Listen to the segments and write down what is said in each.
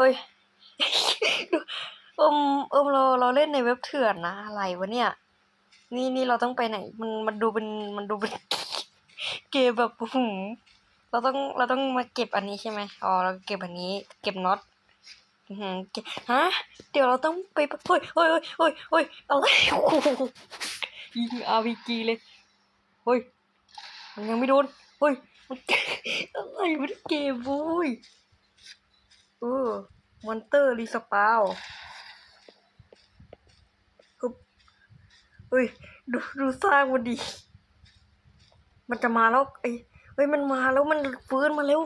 เฮ้ยเอิมเอิมเราเราเล่นในเว็บเถื่อนนะอะไรวะเนี่ย นี่นี่เราต้องไปไหน มันมันดูเป็นมันดูเป็นเกมแบบหืมเราต้องเราต้องมาเก็บอันนี้ใช่ไหมอ๋อเราเก็บอันนี้ เก็บน็อตอื้อหือเก็บฮะเดี๋ยวเราต้องไปเฮ้ยเฮ้ยเฮ้ยเฮ้ยเฮ้ยอะไรยิงอาร์พีจีเลยเฮ้ยมันยังไม่โดนเฮ้ยอะไรมันเกมบุ้ย เออมอนเตอร์รีสปาวฮึบเฮ้ย ดูดูสร้างมันดี มันจะมาแล้วไอ้เฮ้ยมันมาแล้วมันฟื้นมาแล้ว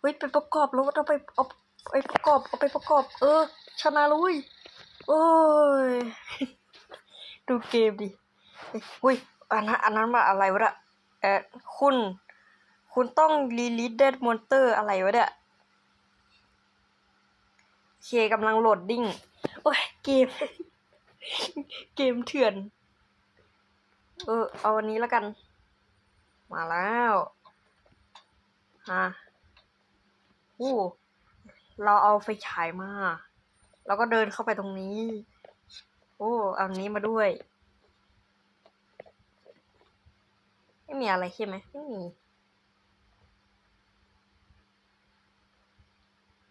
เฮ้ยไปประกอบรถเอาไปเอาไปประกอบเอาไปประกอบ เออ ชนะล้วเว้ยโอ้ยดูเกมดิเฮ้ยเฮ้ยอันนั้นอันนั้นมาอะไรวะเนี่ยเออคุณ คุณต้องรีลิสเดดมอนเตอร์อะไรวะเนี่ย เคกำลังโหลดดิ้ง โอ้ย เกม เกมเถื่อน เออ เอาอันนี้แล้วกัน มาแล้วฮะอู้เราเอาไฟฉายมา แล้วก็เดินเข้าไปตรงนี้ โอ้เอาอันนี้มาด้วย ไม่มีอะไรใช่ไหมไม่มี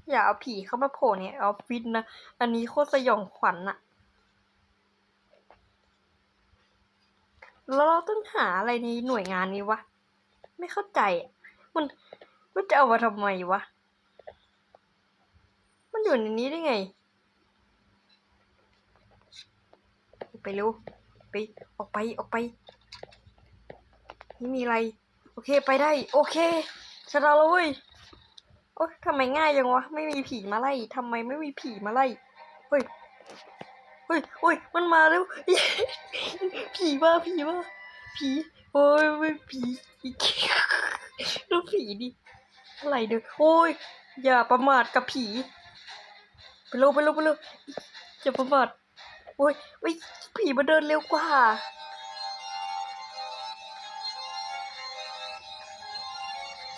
อย่าเอาผีเข้ามาโผล่ในออฟฟิศนะ อันนี้โคตรสยองขวัญอะแล้วเราต้องหาอะไรในหน่วยงานนี้วะ ไม่เข้าใจ มันมันจะเอามาทำไมวะ มันอยู่ในนี้ได้ไง ไปเร็ว ไป ออกไป ออกไป นี่มีอะไร โอเค ไปได้ โอเคชนะแล้วเว้ย โอ๊ยทำไมง่ายจังวะ ไม่มีผีมาไล่ทำไมไม่มีผีมาไล่ เฮ้ย เฮ้ยเฮ้ย มันมาแล้ว ผีมาผีมาผีโอ้ยไม่ผีดูผีดิอะไรเด้อโอ้ย อย่าประมาทกับผี ไปเร็วไปเร็วไปเร็วอย่าประมาทโอ้ยโอ้ยผีมาเดินเร็วกว่า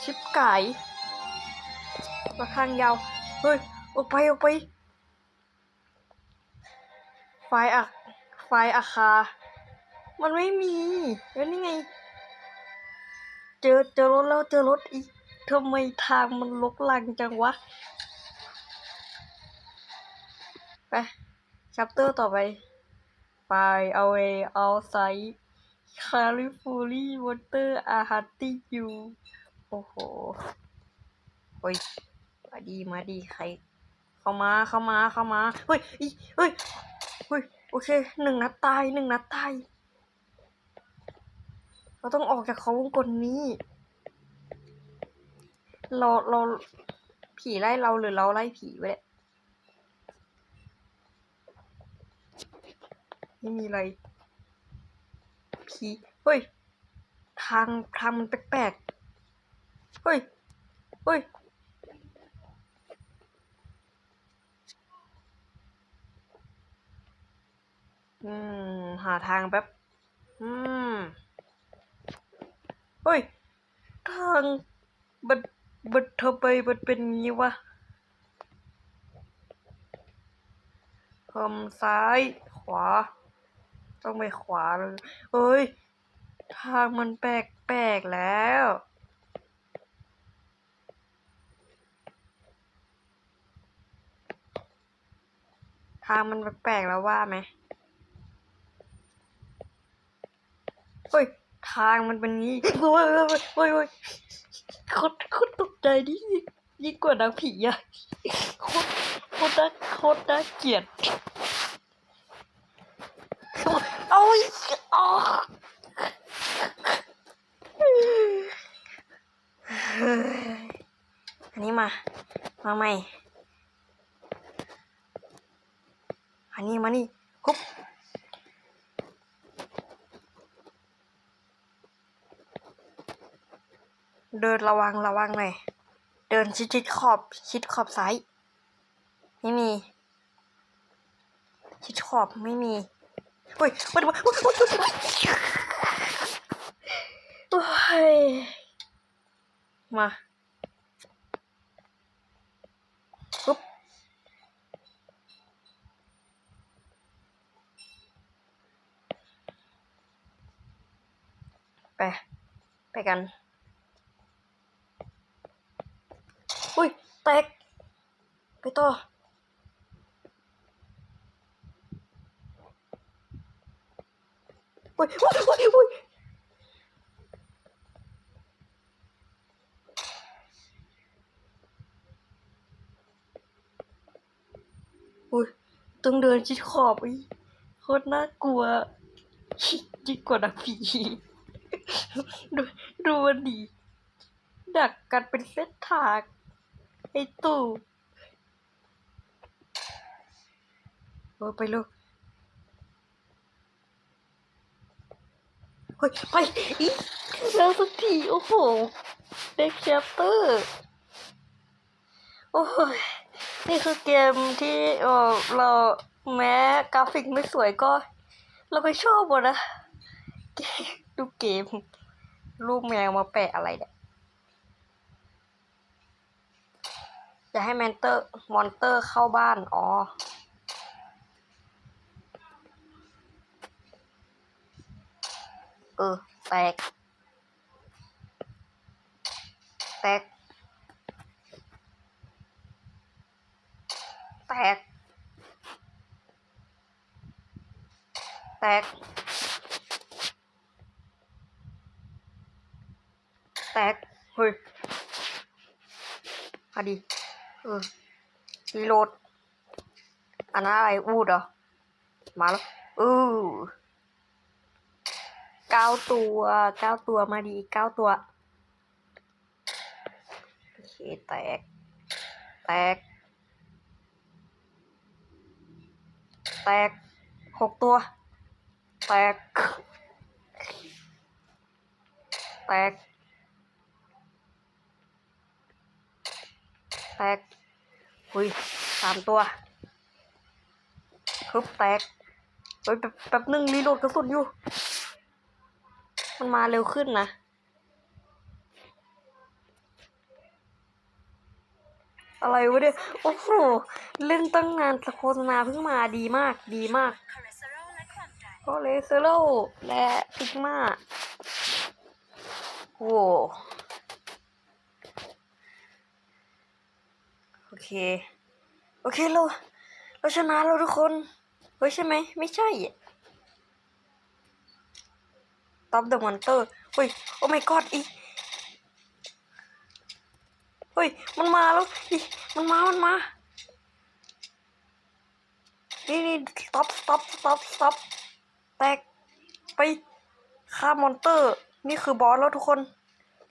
ชิบไก่ มาทางยาว เฮ้ย ออกไป ออกไป ไฟอักไฟอาคา มันไม่มี แล้วนี่ไง เจอเจอรถแล้วเจอรถอีกทำไมทางมันลกลังจังวะ ไปชัปเตอร์ต่อไป ไปเอาเอเอาไซคาลิฟูรีวอเตอร์อาฮัตติยูโอ้โห โอ้ย มาดีมาดีใคร เข้ามาเข้ามาเข้ามาเฮ้ยอีเฮ้ยเฮ้ยโอเคหนึ่งนัดตายหนึ่งนัดตายเราต้องออกจากเขาวงกลนี้เราเราผีไล่เราหรือเราไล่ผีวะเนี่ยไม่มีอะไรผีเฮ้ย ทางทางมันแปลกๆเฮ้ย เฮ้ย อืม หาทางแป๊บ อืมเฮ้ย ทางบัดบัดทำไมมันเป็นงี้วะเพิ่มซ้ายขวา ต้องไปขวาเลยเฮ้ย ทางมันแปลกแปลกแล้วทางมันแปลกๆแล้วว่าไหม เฮ้ยทางมันเป็นงี้โอ้ยโอ้ยโอ้ยโอ้ยโคตรโคตรตกใจดิยิ่งกว่านังผีอะโคตรโคตรน่าโคตรน่าเกลียดโอ้ยอ๋ออันนี้มา มาใหม่ อันนี้มานี่คุบ เดินระวังระวังหน่อย เดินชิดชิดขอบชิดขอบซ้าย ไม่มี ชิดขอบไม่มีโอ้ยโอ้ยโอ้ยโอ้ยมาปุ๊บไป ไปกัน ตก ไปต่ออุ้ยอุ้ยอุ้ยอุ้ยอุ้ยต้องเดินชิดขอบอีโคตรน่ากลัวยิ่งกว่าหนังผีดูดูมันดี ดักกันเป็นเส้นทาง ไอ้ตู่เออไปลูกเฮ้ยไปอีกแล้วสักที โอ้โหเด็กแชปเตอร์ โอ้ย นี่คือเกมที่เออเราแม้กราฟิกไม่สวยก็ เราก็ชอบหมดนะ ดูเกม รูปแมวมาแปะอะไรเนี่ย จะให้แมนเตอร์มอนเตอร์เข้าบ้าน อ๋อ เออ แตก แตก แตก แตก แตก เฮ้ยพอดี ออรีโหลด อันนั้นอะไรอูดเหรอ มาแล้วเออเก้าตัวเก้าตัวมาดีเก้าตัวโอเคแตก แตก แตกหกตัว แตก แตก แตกหุยสามตัวฮึบแตกเฮ้ยแป๊บแป๊บนึงรีโหลดกระสุนอยู่ มันมาเร็วขึ้นนะ อะไรวะเนี่ย โอ้โห เล่นตั้งนานโฆษณาเพิ่งมาดีมากดีมากคอเลสเตอรอลและความดันคอเลสเตอรอลและซิกมาโอ้โอ เค โอเคเราเราชนะแล้วทุกคน เฮ้ยใช่ไหม ไม่ใช่ต็อปเดอะมอนเตอร์เฮ้ย โอ้ my god อีเฮ้ย มันมาแล้วอีมันมา มันมา นี่นี่ stop stop stop stop แตกไปฆ่ามอนเตอร์ นี่คือบอสแล้วทุกคน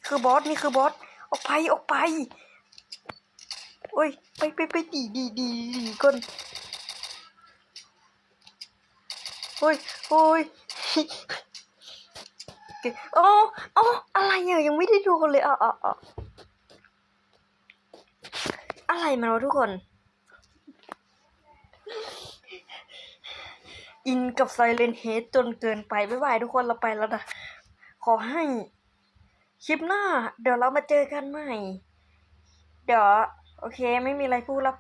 คือบอส นี่คือบอส ออกไป ออกไป อ้ย ไปไปไปดีดีดีดีก่อนโอ้ยโอ้ยโอเคอ๋ออ๋อะไรอะยังไม่ได้ดูกันเลยอะอะอะอะไรมันวะทุกคน อินกับไซเลนเฮดจนเกินไปบ๊ายบายทุกคนเราไปแล้วนะ ขอให้ คลิปหน้า เดี๋ยวเรามาเจอกันใหม่ เดี๋ยว โอเค ไม่มีอะไรพูดแล้ว